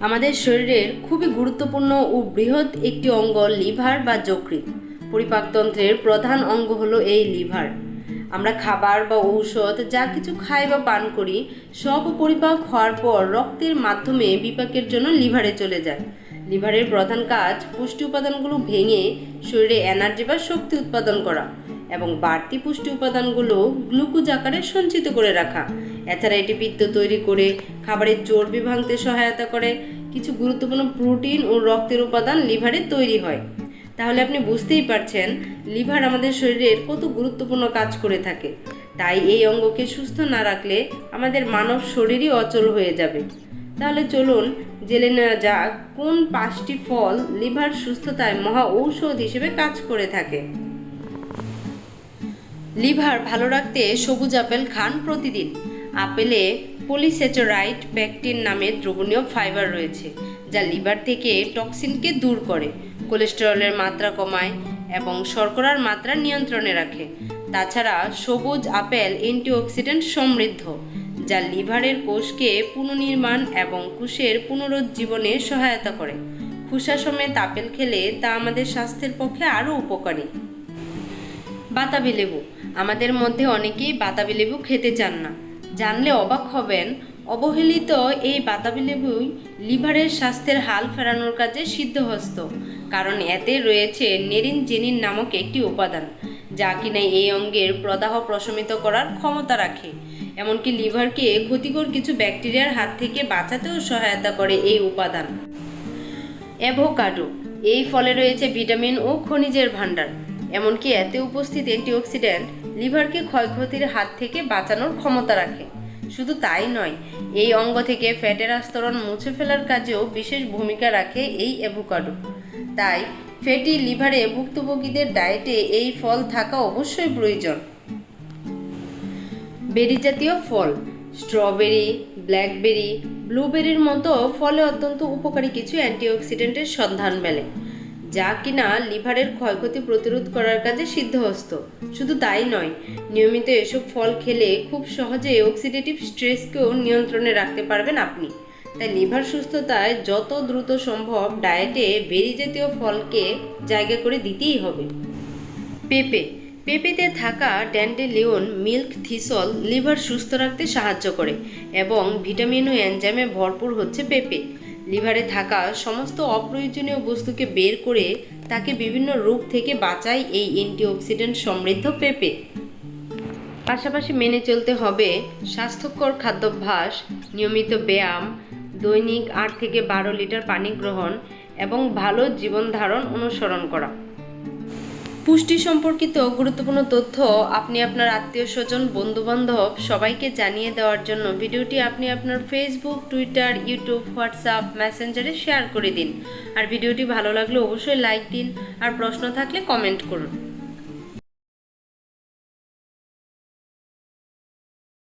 আমাদের শরীরের খুবই গুরুত্বপূর্ণ ও বৃহৎ একটি অঙ্গ লিভার বা যকৃৎ। পরিপাকতন্ত্রের প্রধান অঙ্গ হলো এই লিভার। আমরা খাবার বা ঔষধ, যা কিছু খাই বা পান করি, সব পরিপাক হওয়ার পর রক্তের মাধ্যমে বিপাকের জন্য লিভারে চলে যায়। লিভারের প্রধান কাজ পুষ্টি উপাদানগুলো ভেঙে শরীরে এনার্জি বা শক্তি উৎপাদন করা। এবং বাড়তি পুষ্টি উপাদানগুলো গ্লুকোজ আকারে সঞ্চিত করে রাখা। এছাড়া এটি পিত্ত তৈরি করে খাবারের চর্বি ভাঙতে সহায়তা করে। কিছু গুরুত্বপূর্ণ প্রোটিন ও রক্তের উপাদান লিভারে তৈরি হয়। তাহলে আপনি বুঝতেই পারছেন, লিভার আমাদের শরীরের কত গুরুত্বপূর্ণ কাজ করে থাকে। তাই এই অঙ্গকে সুস্থ না রাখলে আমাদের মানব শরীরই অচল হয়ে যাবে। তাহলে চলুন জেনে নেওয়া যাক, কোন পাঁচটি ফল লিভার সুস্থতায় মহা ঔষধ হিসেবে কাজ করে থাকে। লিভার ভালো রাখতে সবুজ আপেল খান প্রতিদিন। আপেলে পলিস্যাচারাইড প্যাকটিন নামে দ্রবণীয় ফাইবার রয়েছে, যা লিভার থেকে টক্সিনকে দূর করে, কোলেস্টেরলের মাত্রা কমায় এবং শর্করার মাত্রা নিয়ন্ত্রণে রাখে। তাছাড়া সবুজ আপেল অ্যান্টিঅক্সিডেন্ট সমৃদ্ধ, যা লিভারের কোষকে পুনর্নির্মাণ এবং কোষের পুনরুজ্জীবনে সহায়তা করে। খুসা সমেত আপেল খেলে তা আমাদের স্বাস্থ্যের পক্ষে আরও উপকারী। বাতাবি লেবু। আমাদের মধ্যে অনেকেই বাতাবি লেবু খেতে চান না। জানলে অবাক হবেন, অবহেলিত এই বাতাবি লেবুই লিভারের স্বাস্থ্যের হাল ফেরানোর কাজে সিদ্ধহস্ত। কারণ এতে রয়েছে নেরিন জেনিন নামক একটি উপাদান, যা কিনা এই অঙ্গের প্রদাহ প্রশমিত করার ক্ষমতা রাখে। এমনকি লিভারকে ক্ষতিকর কিছু ব্যাকটেরিয়ার হাত থেকে বাঁচাতেও সহায়তা করে এই উপাদান। অ্যাভোকাডো, এই ফলে রয়েছে ভিটামিন ও খনিজের ভাণ্ডার। এমনকি এতে উপস্থিত অ্যান্টিঅক্সিডেন্ট লিভারকে ক্ষয়ক্ষতির হাত থেকে বাঁচানোর ক্ষমতা রাখে। শুধু তাই নয়, এই অঙ্গ থেকে ফ্যাটের আস্তরণ মুছে ফেলার কাজেও বিশেষ ভূমিকা রাখে এই অ্যাভোকাডো। তাই ফ্যাটি লিভারে ভুক্তভোগীদের ডায়েটে এই ফল থাকা অবশ্যই প্রয়োজন। বেরি জাতীয় ফল, স্ট্রবেরি, ব্ল্যাকবেরি, ব্লুবেরির মতো ফলে অত্যন্ত উপকারী কিছু অ্যান্টিঅক্সিডেন্টের সন্ধান মেলে। যা কিনা লিভারের ক্ষয়ক্ষতি প্রতিরোধ করার কাজে সিদ্ধহস্ত। শুধু তাই নয়, নিয়মিত এসব ফল খেলে খুব সহজে অক্সিডেটিভ স্ট্রেসকেও নিয়ন্ত্রণে রাখতে পারবেন আপনি। তাই লিভার সুস্থতায় যত দ্রুত সম্ভব ডায়েটে বেরি জাতীয় ফলকে জায়গা করে দিতেই হবে। পেঁপে। পেঁপেতে থাকা ড্যান্ডেলিওন মিল্ক, থিসল লিভার সুস্থ রাখতে সাহায্য করে এবং ভিটামিন ও এনজাইমে ভরপুর হচ্ছে পেঁপে। লিভারে থাকা সমস্ত অপ্রয়োজনীয় বস্তুকে বের করে তাকে বিভিন্ন রোগ থেকে বাঁচায় এই অ্যান্টিঅক্সিডেন্ট সমৃদ্ধ পেঁপে। পাশাপাশি মেনে চলতে হবে স্বাস্থ্যকর খাদ্যাভ্যাস, নিয়মিত ব্যায়াম, দৈনিক আট থেকে বারো লিটার পানি গ্রহণ এবং ভালো জীবনধারণ অনুসরণ করা। পুষ্টি সম্পর্কিত গুরুত্বপূর্ণ তথ্য আপনি আপনার আত্মীয় স্বজন, বন্ধুবান্ধব সবাইকে জানিয়ে দেওয়ার জন্য ভিডিওটি আপনি আপনার ফেসবুক টুইটার ইউটিউব হোয়াটসঅ্যাপ মেসেঞ্জারে শেয়ার করে দিন। আর ভিডিওটি ভালো লাগলে অবশ্যই লাইক দিন। আর প্রশ্ন থাকলে কমেন্ট করুন।